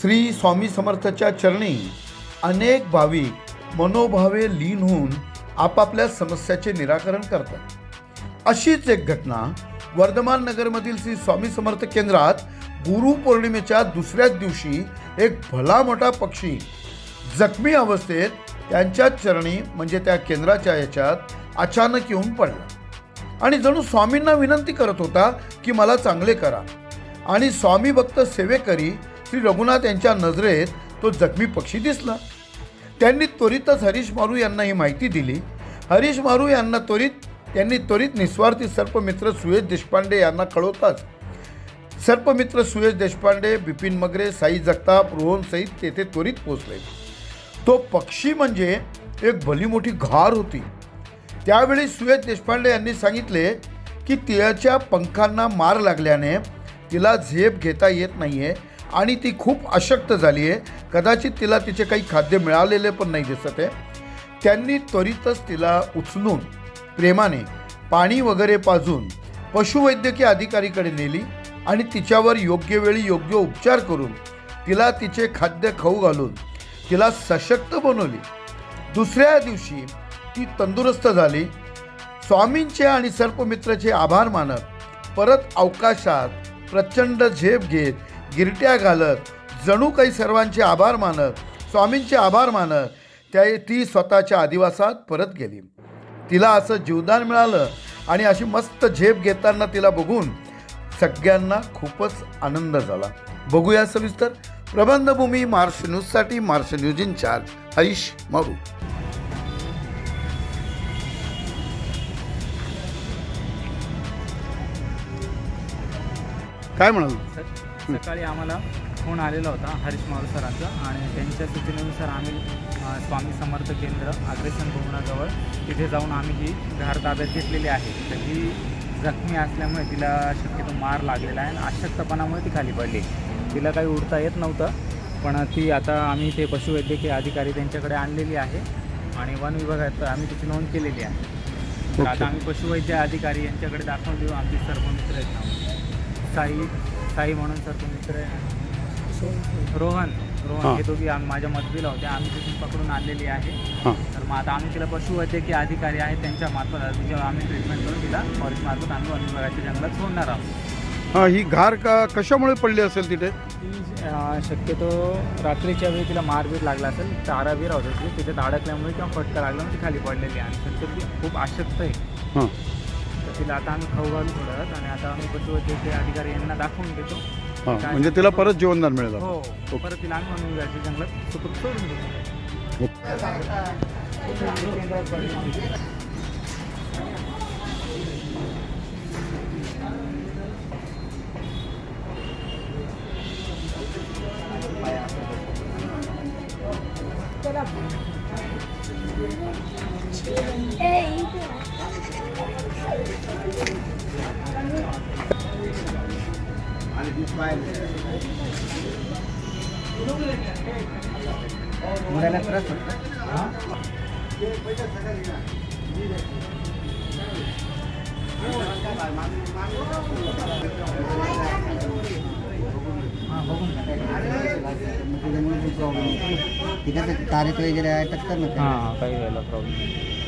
श्री स्वामी समर्थाच्या चरणी अनेक भाविक मनोभावे लीन होऊन आपापल्या समस्याचे निराकरण करतात. अशीच एक घटना वर्धमान नगरमधील श्री स्वामी समर्थ केंद्रात गुरुपौर्णिमेच्या दुसऱ्याच दिवशी एक भला मोठा पक्षी जखमी अवस्थेत त्यांच्या चरणी म्हणजे त्या केंद्राच्या याच्यात अचानक येऊन पडला. आणि जणू स्वामींना विनंती करत होता की मला चांगले करा. आणि स्वामी भक्त सेवेकरी श्री रघुनाथ यांच्या नजरेत तो जखमी पक्षी दिसला. त्यांनी त्वरितच हरीश मारू यांना ही माहिती दिली. हरीश मारू यांना त्वरित त्यांनी त्वरित निस्वार्थी सर्पमित्र सुयश देशपांडे यांना कळवताच. सर्पमित्र सुयश देशपांडे बिपिन मगरे साई जगताप रोहन सहित तेथे त्वरित पोचले तो पक्षी म्हणजे एक भली मोठी घार होती. त्यावेळी सुयश देशपांडे यांनी सांगितले की तिच्या पंखांना मार लागल्याने तिला झेप घेता येत नाही आहे आणि ती खूप अशक्त झाली आहे. कदाचित तिला तिचे काही खाद्य मिळालेले पण नाही दिसत आहे. त्यांनी त्वरितच तिला उचलून प्रेमाने पाणी वगैरे पाजून पशुवैद्यकीय अधिकारीकडे नेली आणि तिच्यावर योग्य वेळी योग्य उपचार करून तिला तिचे खाद्य खाऊ घालून तिला सशक्त बनवली. दुसऱ्या दिवशी ती तंदुरुस्त झाली. स्वामींचे आणि सर्पमित्राचे आभार मानत परत अवकाशात प्रचंड झेप घेत गिरट्या घालत जणू काही सर्वांचे आभार मानत स्वामींचे आभार मानत त्या ती स्वतःच्या आदिवासात परत गेली. तिला असं जीवदान मिळालं आणि अशी मस्त झेप घेताना तिला बघून सगळ्यांना खूपच आनंद झाला. बघूया सविस्तर. प्रबंधभूमी मार्श न्यूजसाठी Marsh news in charge Harish Maru. काय म्हणाल? सकाळी आम्हाला फोन आलेला होता हरीश मारू सरांचा आणि त्यांच्या सूचनेनुसार आम्ही स्वामी समर्थ केंद्र अग्रेसन भुवनाजवळ तिथे जाऊन आम्ही ही घार ताब्यात घेतलेली आहे. तर ही जखमी असल्यामुळे तिला शक्यतो मार लागलेला आहे आणि अशक्तपणामुळे ती खाली पडली. तिला काही उडता येत नव्हतं पण ती आता आम्ही ते पशुवैद्यकीय अधिकारी त्यांच्याकडे आणलेली आहे आणि वन विभागात आम्ही तिची नोंद केलेली आहे. तर. आता आम्ही पशुवैद्य अधिकारी यांच्याकडे दाखवून देऊ. आमचे सर्पमित्र आहेत. ना साई साई म्हणून सर्पमित्र आहे रोहन हां. रोहन हे. दोघी आम माझ्या मदतीला होते. आम्ही तिथून पकडून आणलेली आहे. तर मग आता आम्ही तिला पशुवैद्यकीय अधिकारी आहेत त्यांच्या मार्फत तिच्यावर आम्ही ट्रीटमेंट करून तिला फॉरेस्ट मार्फत आम्ही वन विभागाच्या जंगलात सोडणार आहोत. हां ही घार का कशामुळे पडली असेल तिथे? ती अं, शक्यतो रात्रीच्या वेळी तिला मारबीर लागला असेल तारा बीर होत असेल तिथे अडकल्यामुळे किंवा फटका लागल्यामुळे ती खाली पडलेली आहे. आणि शक्यतो ती खूप आशक्त आहे. हां. तिला आता आम्ही खाऊ घालू वेळात आणि आता आम्ही पशुवैद्यकीय अधिकारी यांना दाखवून देतो. हां म्हणजे तिला परत जीवनदान मिळेल हो ओके. परत तिला आम्ही वन विभागाच्या जंगलात. सुपूर्द सोडून देतो. मुलाला त्रास होतो. तिकडे तारीख वगैरे आहे टक्कर ना. काही वेळेला प्रॉब्लेम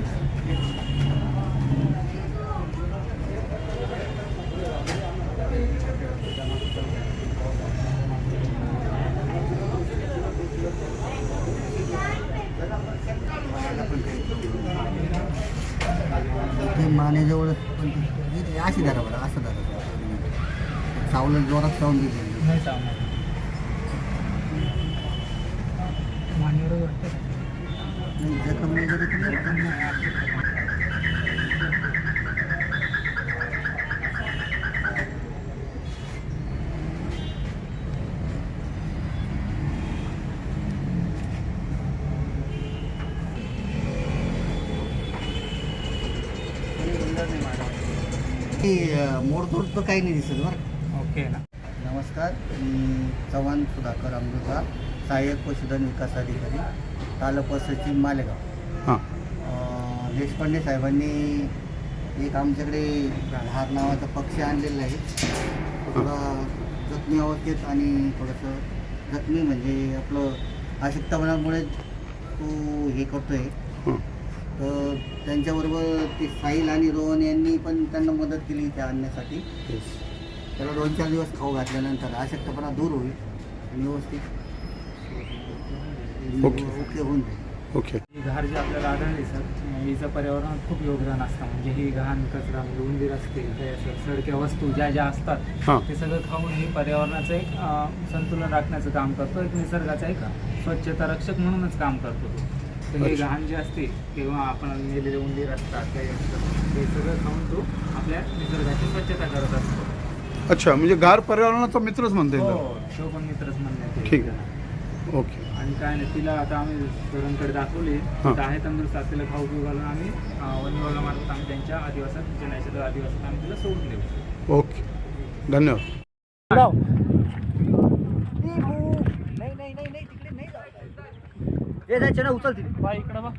इथे अशी धरा बरं असं धरा. सावलं जोरात सावून दिली जखम वगैरे की मोडतोड तर काही नाही दिसत बरं ओके ना. नमस्कार मी चव्हाण सुधाकर अमृता सहाय्यक पशुधन विकास अधिकारी तालुका सचिव मालेगाव. हां. देशपांडे साहेबांनी एक आमच्याकडे हार नावाचा पक्षी आणलेला आहे. थोडा जखमी अवस्थेत आणि थोडंसं जखमी म्हणजे आपलं अशक्तपणामुळे तो हे करतोय. हं. तर त्यांच्याबरोबर ते साहिल आणि रोहन यांनी पण त्यांना मदत केली त्या आणण्यासाठी. त्याला दोन चार दिवस खाऊ घातल्यानंतर अशक्तपणा दूर होईल. आणि व्यवस्थित ओके. ओके होऊन जाईल. ओके ही घार जी आपल्याला आढळली सर हिचं पर्यावरणात खूप योगदान असतं. म्हणजे ही घाण कचरा म्हणजे उंदीर असतील ते असं सडक्या वस्तू ज्या ज्या असतात ते सगळं खाऊन ही पर्यावरणाचं एक संतुलन राखण्याचं काम करतो. एक निसर्गाचा एक स्वच्छता रक्षक म्हणूनच काम करतो तो. तर हे अच्छा. घाण जे असते किंवा आपण मेलेले उंदीर असतात काही असतात ते सगळं खाऊन तो आपल्या निसर्गाची स्वच्छता करत असतो अच्छा म्हणजे गार पर्यावरणाचा मित्रच म्हणता हो तो पण मित्रच म्हणण्यात ठीक. त्याला. ओके आणि काय नाही तिला आता आम्ही सरांकडे दाखवली हां. तिथं आहे तंदुरुस्त तिला खाऊ पिऊ घालून आम्ही अं, वन विभागामार्फत आम्ही त्यांच्या आदिवासात जे नैसर्गिक आदिवासात आम्ही तिला सोडून देऊ ओके धन्यवाद नाही नाही नाही नाही तिकडे नाही हे जायचं ना उचल तिथे. इकडं बघ.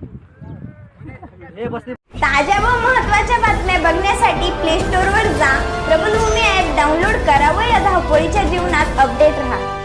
हे बसते ताज्या व महत्त्वाच्या बातम्या बघण्यासाठी प्ले स्टोअरवर जा. प्रबलभूमी ॲप डाउनलोड करा व या धावपळीच्या जीवनात अपडेट राहा.